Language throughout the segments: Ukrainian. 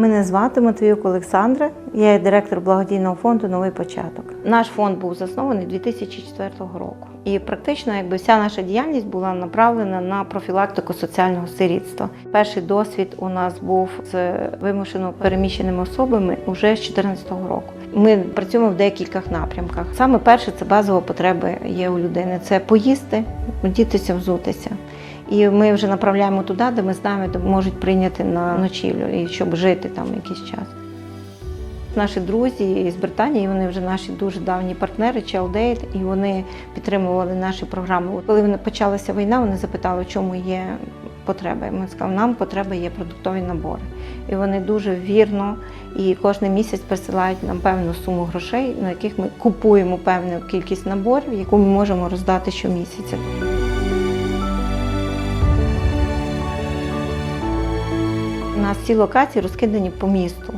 Мене звати Матвіюк Олександра. Я є директор благодійного фонду Новий початок. Наш фонд був заснований 2004 року. І практично, якби вся наша діяльність була направлена на профілактику соціального сирітства. Перший досвід у нас був з вимушено переміщеними особами уже з 2014 року. Ми працюємо в декількох напрямках. Саме перше це базова потреби є у людини. Це поїсти, одітися, взутися. І ми вже направляємо туди, де ми знаємо, де можуть прийняти на ночівлю, і щоб жити там якийсь час. Наші друзі з Британії, вони вже наші дуже давні партнери, Child і вони підтримували наші програми. Коли почалася війна, вони запитали, в чому є потреба. Ми сказали, нам потреба є продуктові набори. І вони дуже вірно і кожен місяць присилають нам певну суму грошей, на яких ми купуємо певну кількість наборів, яку ми можемо роздати щомісяця. Ці локації розкидані по місту.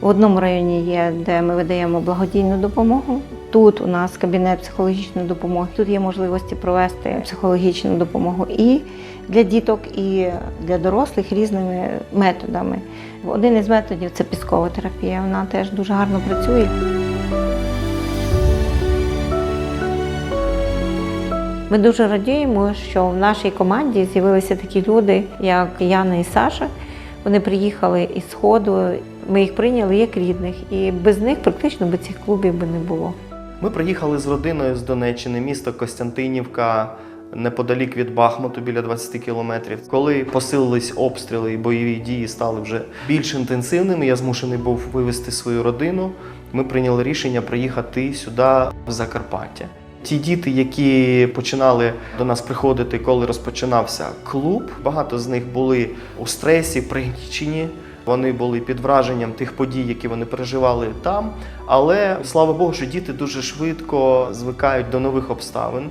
В одному районі є, де ми видаємо благодійну допомогу. Тут у нас кабінет психологічної допомоги. Тут є можливості провести психологічну допомогу і для діток, і для дорослих різними методами. Один із методів це піскова терапія. Вона теж дуже гарно працює. Ми дуже радіємо, що в нашій команді з'явилися такі люди, як Яна і Саша. Вони приїхали із Сходу, ми їх прийняли як рідних, і без них практично би цих клубів би не було. Ми приїхали з родиною з Донеччини, місто Костянтинівка, неподалік від Бахмуту, біля 20 кілометрів. Коли посилились обстріли і бойові дії стали вже більш інтенсивними, я змушений був вивезти свою родину. Ми прийняли рішення приїхати сюди, в Закарпаття. Ті діти, які починали до нас приходити, коли розпочинався клуб, багато з них були у стресі, пригнічені. Вони були під враженням тих подій, які вони переживали там. Але слава Богу, що діти дуже швидко звикають до нових обставин.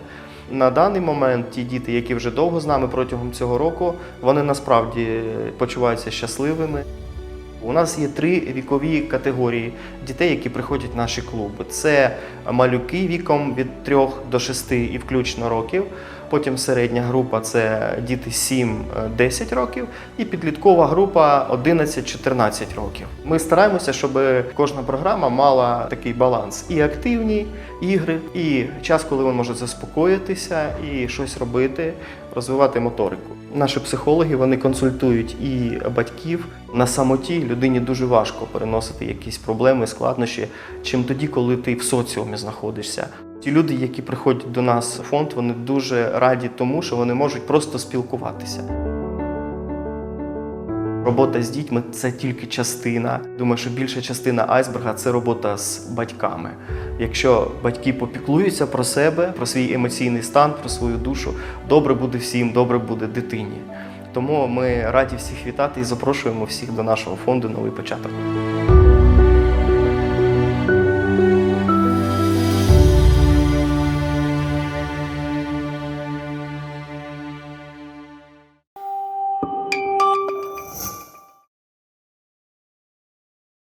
На даний момент ті діти, які вже довго з нами протягом цього року, вони насправді почуваються щасливими. У нас є три вікові категорії дітей, які приходять в наші клуби. Це малюки віком від 3 до 6 і включно років. Потім середня група це діти 7-10 років, і підліткова група 11-14 років. Ми стараємося, щоб кожна програма мала такий баланс: і активні ігри, і час, коли він може заспокоїтися і щось робити, розвивати моторику. Наші психологи вони консультують і батьків на самоті. Людині дуже важко переносити якісь проблеми, складнощі, чим тоді, коли ти в соціумі знаходишся. Ті люди, які приходять до нас в фонд, вони дуже раді тому, що вони можуть просто спілкуватися. Робота з дітьми це тільки частина. Думаю, що більша частина айсберга це робота з батьками. Якщо батьки попіклуються про себе, про свій емоційний стан, про свою душу, добре буде всім, добре буде дитині. Тому ми раді всіх вітати і запрошуємо всіх до нашого фонду Новий початок.